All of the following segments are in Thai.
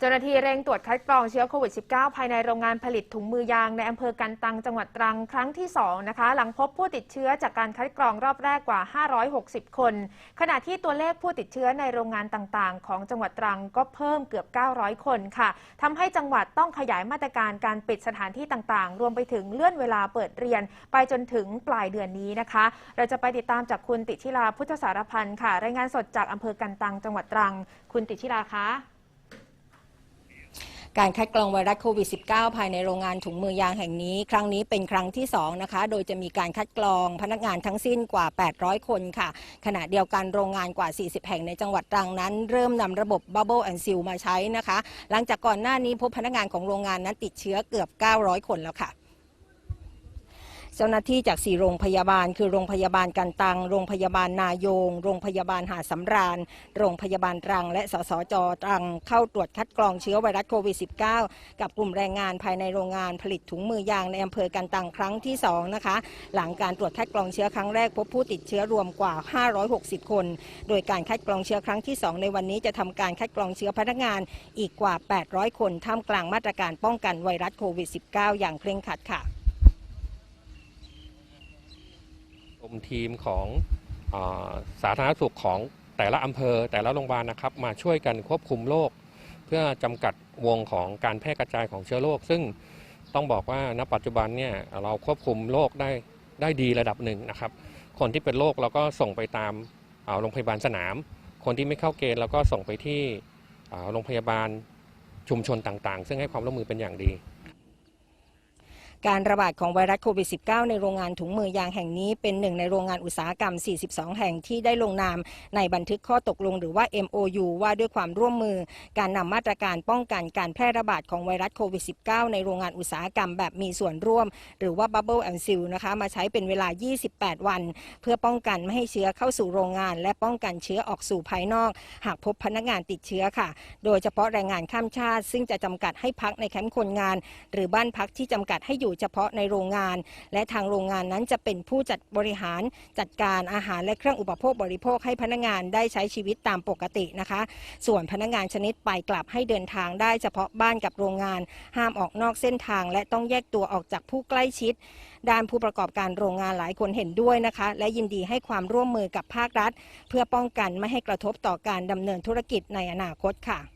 เจ้าหน้าที่เร่งตรวจคัดกรองเชื้อโควิด -19 ภายในโรงงานผลิตถุงมือยางในอำเภอกันตังจังหวัดตรังครั้งที่ 2 นะคะ หลังพบผู้ติดเชื้อจากการคัดกรองรอบแรกกว่า 560 คน ขณะที่ตัวเลขผู้ติดเชื้อในโรงงานต่างๆ ของจังหวัดตรังก็เพิ่มเกือบ 900 คนค่ะทำให้จังหวัดต้องขยายมาตรการการปิดสถานที่ต่างๆ รวมไปถึงเลื่อนเวลาเปิดเรียน ไปจนถึงปลายเดือนนี้นะคะ เราจะไปติดตามจากคุณติชิลาพุทธสารพันธ์ค่ะ รายงานสดจากอำเภอกันตังจังหวัดตรัง คุณติชิลาคะ การคัดกรองไวรัสโควิด -19 ภายในโรงงานถุงมือยางแห่งนี้ ครั้งนี้เป็นครั้งที่ 2 นะคะ โดยจะมีการคัดกรองพนักงานทั้งสิ้นกว่า 800 คนค่ะ ขณะเดียวกันโรงงานกว่า 40 แห่งในจังหวัดตรังนั้น เริ่มนำระบบ Bubble and Seal มาใช้นะคะ หลังจากก่อนหน้านี้พบพนักงานของโรงงานนั้นติดเชื้อเกือบ 900 คนแล้วค่ะ เจ้าหน้าที่จาก4โรงพยาบาล คือโรงพยาบาลกันตัง โรงพยาบาลนายง โรงพยาบาลหาดสำราญ โรงพยาบาลตรัง และสสจตรัง เข้าตรวจคัดกรองเชื้อไวรัสโควิด -19 กับกลุ่มแรงงานภายในโรงงานผลิตถุงมือยางในอำเภอกันตังครั้งที่2นะคะหลังการตรวจคัดกรองเชื้อครั้งแรกพบผู้ติดเชื้อรวมกว่า 560 คน โดยการคัดกรองเชื้อครั้งที่ 2 ในวันนี้จะทำการคัดกรองเชื้อพนักงานอีกกว่า 800 คนท่ามกลางมาตรการป้องกันไวรัสโควิด -19 อย่างเคร่งครัดค่ะ รว มทีมของอสาธารณสุขของแต่ละอำเภอ แต่ละโรงพยาบาลนะครับ มาช่วยกันควบคุมโรคเพื่อจำกัดวงของการแพร่กระจายของเชื้อโรค ซึ่งต้องบอกว่าณปัจจุบันเนี่ยเราควบคุมโรคได้ได้ดีระดับหนึ่งนะครับ คนที่เป็นโรคเราก็ส่งไปตามโรงพยาบาลสนาม คนที่ไม่เข้าเกณฑ์เราก็ส่งไปที่โรงพยาบาลชุมชนต่างๆ ซึ่งให้ความร่วมมือเป็นอย่างดี การระบาดของไวรัสโควิด -19 ในโรงงานถุงมือยางแห่งนี้เป็นหนึ่งในโรงงานอุตสาหกรรม 42 แห่งที่ได้ลงนาม ในบันทึกข้อตกลงหรือว่า MOU ว่าด้วยความร่วมมือ การนำมาตรการป้องกันการแพร่ระบาดของไวรัสโควิด -19 ในโรงงานอุตสาหกรรมแบบมีส่วนร่วม หรือว่า Bubble and Seal นะคะมาใช้เป็นเวลา 28 วัน เพื่อป้องกันไม่ให้เชื้อเข้าสู่โรงงาน และป้องกันเชื้อออกสู่ภายนอก หากพบพนักงานติดเชื้อค่ะ โดยเฉพาะแรงงานข้ามชาติ ซึ่งจะจำกัดให้พักในแคมป์คนงาน หรือบ้านพักที่จำกัดให้อยู่เฉพาะในโรงงาน และทางโรงงานนั้นจะเป็นผู้จัดบริหารจัดการอาหารและเครื่องอุปโภคบริโภคให้พนักงานได้ใช้ชีวิตตามปกตินะคะ ส่วนพนักงานชนิดไปกลับให้เดินทางได้เฉพาะบ้านกับโรงงาน ห้ามออกนอกเส้นทาง และต้องแยกตัวออกจากผู้ใกล้ชิด ด้านผู้ประกอบการโรงงานหลายคนเห็นด้วยนะคะ และยินดีให้ความร่วมมือกับภาครัฐ เพื่อป้องกันไม่ให้กระทบต่อการดำเนินธุรกิจในอนาคตค่ะ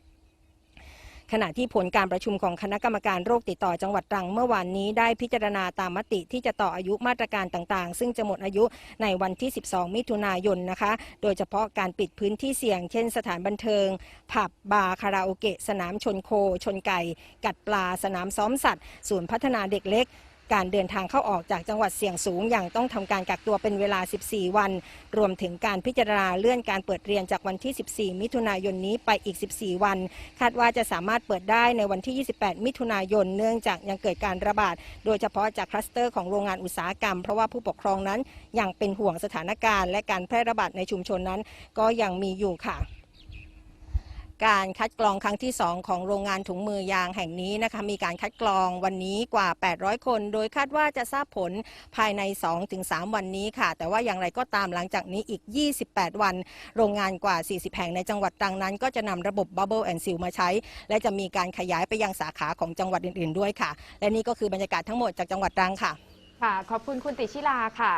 ขณะที่ผลการประชุมของคณะกรรมการโรคติดต่อจังหวัดตรังเมื่อวานนี้ได้พิจารณาตามมติที่จะต่ออายุมาตรการต่างๆ ซึ่งจะหมดอายุในวันที่ 12 มิถุนายนนะคะ โดยเฉพาะการปิดพื้นที่เสี่ยง เช่นสถานบันเทิง ผับบาร์คาราโอเกะ สนามชนโค ชนไก่ กัดปลา สนามซ้อมสัตว์ ศูนย์พัฒนาเด็กเล็ก การเดินทางเข้าออกจากจังหวัดเสี่ยงสูง อย่างต้องทำการกักตัวเป็นเวลา 14 วัน รวมถึงการพิจารณาเลื่อนการเปิดเรียนจากวันที่ 14 มิถุนายนนี้ไปอีก 14 วัน คาดว่าจะสามารถเปิดได้ในวันที่ 28 มิถุนายนเนื่องจากยังเกิดการระบาด โดยเฉพาะจากคลัสเตอร์ของโรงงานอุตสาหกรรม เพราะว่าผู้ปกครองนั้นยังเป็นห่วงสถานการณ์ และการแพร่ระบาดในชุมชนนั้น ก็ยังมีอยู่ค่ะ การคัดกรองครั้งที่ 2 ของโรงงานถุงมือยางแห่งนี้นะคะมีการคัดกรองวันนี้กว่า 800 คน โดยคาดว่าจะทราบผลภายใน 2-3 วันนี้ค่ะ แต่ว่าอย่างไรก็ตามหลังจากนี้อีก 28 วัน โรงงานกว่า 40 แห่งในจังหวัดตรังนั้น ก็จะนำระบบ Bubble and Seal มาใช้ และจะมีการขยายไปยังสาขาของจังหวัดอื่น ๆ ด้วยค่ะ และนี่ก็คือบรรยากาศทั้งหมดจากจังหวัดตรังค่ะค่ะ ขอบคุณคุณติชิลาค่ะ